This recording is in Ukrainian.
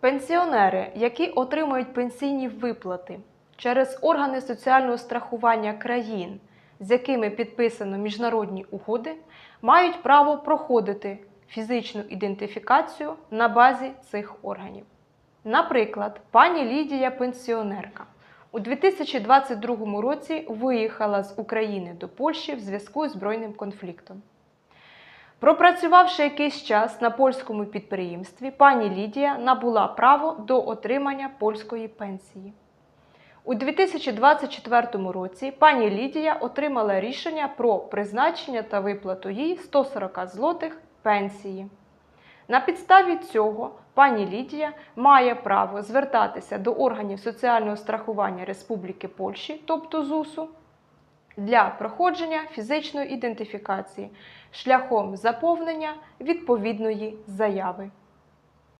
Пенсіонери, які отримують пенсійні виплати через органи соціального страхування країн, з якими підписано міжнародні угоди, мають право проходити фізичну ідентифікацію на базі цих органів. Наприклад, пані Лідія пенсіонерка у 2022 році виїхала з України до Польщі в зв'язку з збройним конфліктом. Пропрацювавши якийсь час на польському підприємстві, пані Лідія набула право до отримання польської пенсії. У 2024 році пані Лідія отримала рішення про призначення та виплату їй 140 злотих пенсії. На підставі цього пані Лідія має право звертатися до органів соціального страхування Республіки Польщі, тобто ЗУСу, для проходження фізичної ідентифікації шляхом заповнення відповідної заяви.